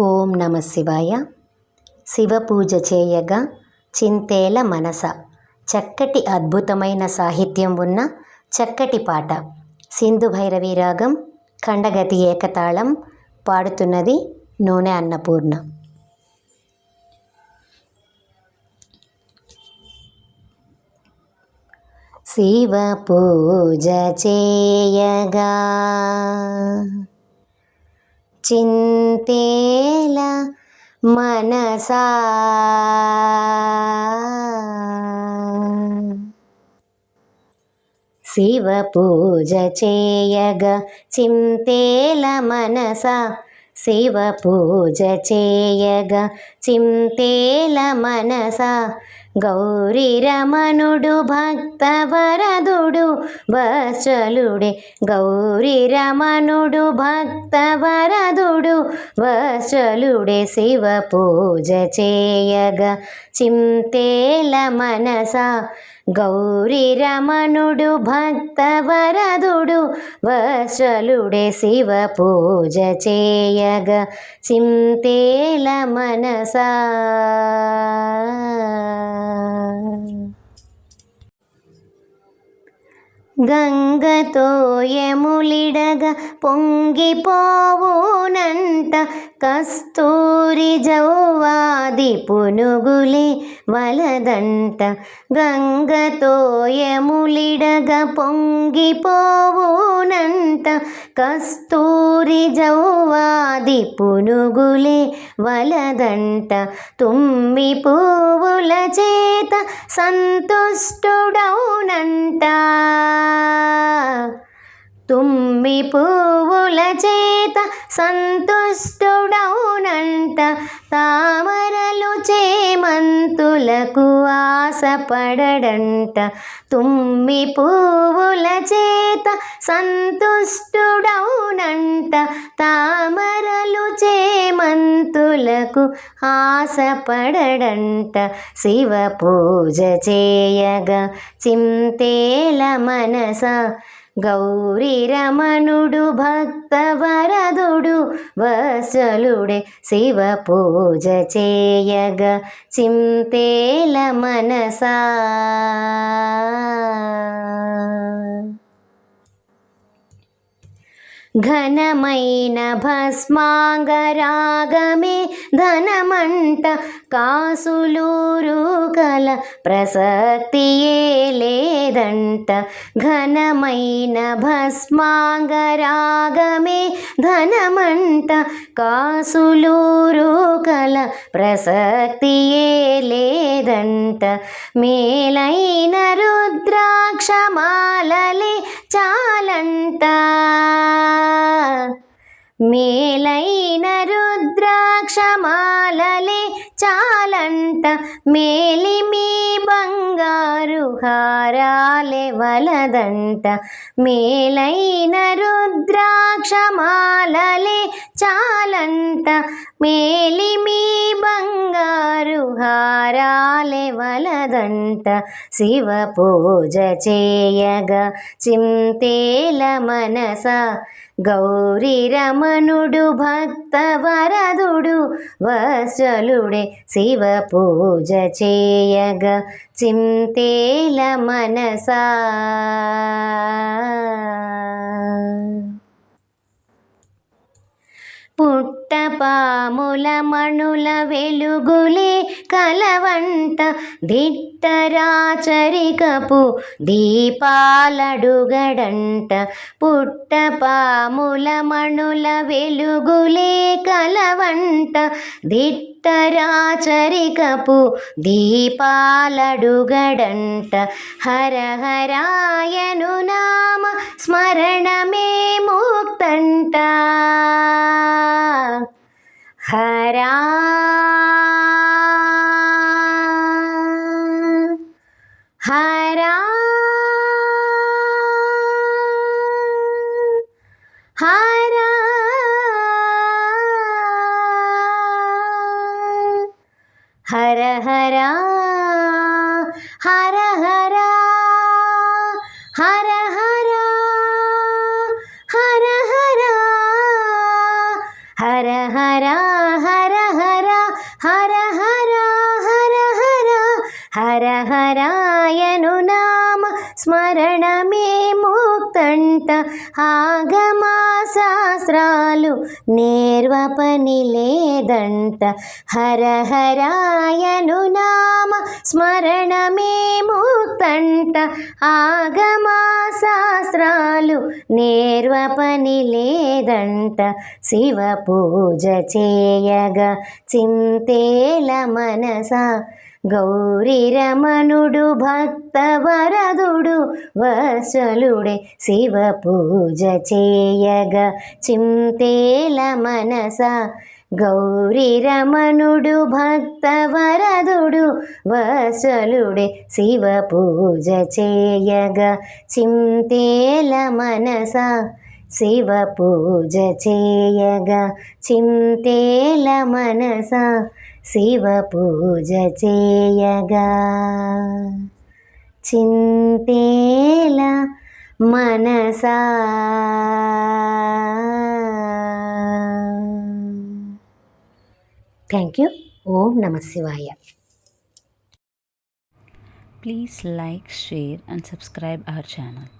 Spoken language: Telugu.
ఓం నమ శివాయ. శివ పూజ చేయగా చింతేల మనస. చక్కటి అద్భుతమైన సాహిత్యం ఉన్న చక్కటి పాట. సింధు భైరవి రాగం ఖండగతి ఏకతాళం పాడుతున్నది నూనె అన్నపూర్ణ. శివ పూజ చేయగా చింతేల మనసా. శివ పూజ చేయగా చింతేల మనసా. శివ పూజ చేయగా చింతేల మనసా. గౌరీ రమణుడు భక్తవరదుడు వసలుడే గౌరీ రమణుడు భక్తవరదుడు వసలుడే శివ పూజ చేయగా చింతేల మనస గౌరీ రమణుడు భక్తవరదుడు వసలుడే శివ పూజ చేయగా చింతేల మనసా Bye. గంగతో యములిడగా పొంగిపోవునంట. కస్తూరి జౌవాది పునుగులే వలదంట. గంగతో యములిడగా పొంగిపోవునంట. కస్తూరి జౌవాది పునుగులే వలదంట. తుమ్మి పువ్వుల చేత సంతుష్టుడౌనంట. తుమ్మి పువ్వుల చేత సంతుష్టుడౌనంట తామరలు చేమంతులకు ఆశపడడంట. తుమ్మి పువ్వుల చేత ఎంత తామరలు చేమంతులకు ఆశపడడంట. శివ పూజ చేయగా చింతేల మనస. గౌరీ రమణుడు భక్త వరదుడు వసలుడే శివ పూజ చేయగా చింతేల మనసా. ఘనమైన భస్మాంగరాగమే ధనమంట కాసులూరు కల ప్రసక్తియే లేదంట. ఘనమైన భస్మాంగరాగమే ధనమంట కాసులూరు కల ప్రసక్తియే లేదంట. మేలైన రుద్రాక్షమాలలే చాలంట. మేలైన రుద్రాక్షమా మేలి మీ బంగారు హారాలే వలదంట. మేలైన రుద్రాక్షమాలలే చాలంట. మేలి మీ బంగారు హారాలే వలదంట. శివ పూజ చేయగా చింతేల మనస గౌరీ రమణుడు భక్త వరదుడు వసలుడే శివ పూజ చేయగా చింతేల మనసా. పుట్టపాముల మణుల వెలుగులే కలవంట దిట్టరాచరికపు దీపాలడుగడంట. పుట్టపాముల మణుల వెలుగులే కలవంట దిట్టరాచరికపు దీపాలడుగడంట. హర హరాయను నామ స్మరణ హరా హరా హర హరా హర హరా తంట ఆగమా శాస్త్రాలు నేర్వపని లేదంట. హరహరాయను నామ స్మరణమే ముక్తంట. ఆగమా శాస్త్రాలు నేర్వపని లేదంట. శివ పూజ చేయగా చింతేల మనస గౌరీ రమణుడు భక్త వరదుడు వసలుడే శివ పూజ చేయగా చింతేల మనస. గౌరీ రమణుడు భక్త వరదుడు వసలుడే శివ పూజ చేయగా చింతేల మనస. శివ పూజ చేయగా చింతేల మనస. శివ పూజ చేయగా. చింతేల మనసా. థ్యాంక్ యూ ఓం నమ శివాయ. Please like share and subscribe our channel